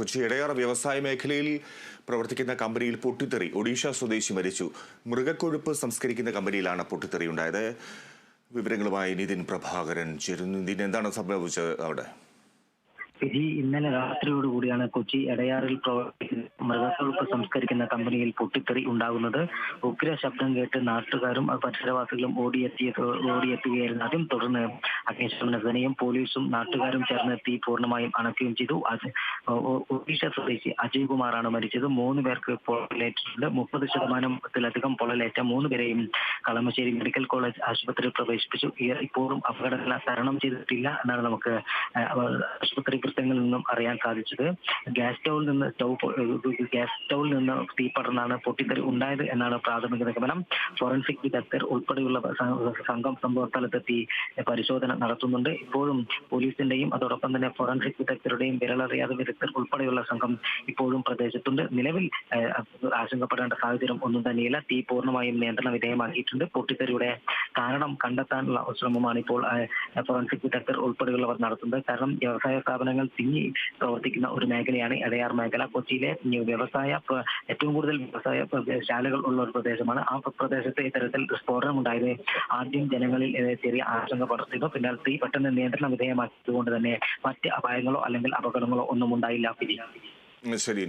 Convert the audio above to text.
കൊച്ചി ഇടയാർ വ്യവസായ മേഖലയിൽ പ്രവർത്തിക്കുന്ന കമ്പനിയിൽ പൊട്ടിത്തെറി. ഒഡീഷ സ്വദേശി മരിച്ചു. മൃഗക്കൊഴുപ്പ് സംസ്കരിക്കുന്ന കമ്പനിയിലാണ് പൊട്ടിത്തെറി ഉണ്ടായത്. വിവരങ്ങളുമായി നിതിൻ പ്രഭാകരൻ ചേരുന്നു. എന്താണ് സംഭവിച്ചത് അവിടെ? വിധി ഇന്നലെ രാത്രിയോടുകൂടിയാണ് കൊച്ചി എടയാറിൽ പ്രവർത്തിക്കുന്ന മൃഗക്കൊഴുപ്പ് സംസ്കരിക്കുന്ന കമ്പനിയിൽ പൊട്ടിത്തെറി ഉണ്ടാകുന്നത്. ഉഗ്ര ശബ്ദം കേട്ട് നാട്ടുകാരും പരിസരവാസികളും ഓടിയെത്തിയ ഓടിയെത്തുകയായിരുന്നു. ആദ്യം തുടർന്ന് അഗ്നിശമന സേനയും പോലീസും നാട്ടുകാരും ചേർന്ന് തീ പൂർണമായും അണക്കുകയും ചെയ്തു. അത് ഒഡീഷ സ്വദേശി അജയ് കുമാറാണ് മരിച്ചത്. മൂന്ന് പേർക്ക് പൊള്ളലേറ്റിട്ടുണ്ട്. മുപ്പത് ശതമാനത്തിലധികം പൊള്ളലേറ്റ മൂന്ന് പേരെയും കളമശ്ശേരി മെഡിക്കൽ കോളേജ് ആശുപത്രിയിൽ പ്രവേശിപ്പിച്ചു. ഇപ്പോഴും അപകടനില തരണം ചെയ്തിട്ടില്ല എന്നാണ് നമുക്ക് ആശുപത്രി കൃത്യങ്ങളിൽ നിന്നും അറിയാൻ സാധിച്ചത്. ഗ്യാസ് സ്റ്റൗവിൽ നിന്ന് സ്റ്റൗ ഗ്യാസ് സ്റ്റൗവിൽ നിന്ന് തീ പടർന്നാണ് പൊട്ടിത്തെറി ഉണ്ടായത് എന്നാണ് പ്രാഥമിക നിഗമനം. ഫോറൻസിക് വിദഗ്ധർ ഉൾപ്പെടെയുള്ള സംഘം സംഭവ സ്ഥലത്തെത്തി പരിശോധന നടത്തുന്നുണ്ട്. ഇപ്പോഴും പോലീസിന്റെയും അതോടൊപ്പം തന്നെ ഫോറൻസിക് വിദഗ്ധരുടെയും വിരലറിയാതെ വിദഗ്ധർ ഉൾപ്പെടെയുള്ള സംഘം ഇപ്പോഴും പ്രദേശത്തുണ്ട്. നിലവിൽ ആശങ്കപ്പെടേണ്ട സാഹചര്യം ഒന്നും തന്നെയില്ല. തീ പൂർണമായും നിയന്ത്രണ വിധേയമാക്കിയിട്ടുണ്ട്. പൊട്ടിത്തെറിയുടെ കാരണം കണ്ടെത്താനുള്ള ശ്രമമാണ് ഇപ്പോൾ ഫോറൻസിക് വിദഗ്ധർ ഉൾപ്പെടെയുള്ളവർ നടത്തുന്നത്. കാരണം വ്യവസായ സ്ഥാപനങ്ങൾ തിങ്ങി പ്രവർത്തിക്കുന്ന ഒരു മേഖലയാണ് അടയാർ മേഖല. കൊച്ചിയിലെ വ്യവസായ ഏറ്റവും കൂടുതൽ വ്യവസായ ശാലകൾ ഉള്ള ഒരു പ്രദേശമാണ്. ആ പ്രദേശത്ത് ഇത്തരത്തിൽ സ്ഫോടനം ഉണ്ടായത് ആദ്യം ജനങ്ങളിൽ ചെറിയ ആശങ്ക പടർത്തിയിരുന്നു. പിന്നെ തീ പെട്ടെന്ന് നിയന്ത്രണ വിധേയമാക്കിയതുകൊണ്ട് തന്നെ മറ്റ് അപായങ്ങളോ അല്ലെങ്കിൽ അപകടങ്ങളോ ഒന്നും ഉണ്ടായില്ല ശരി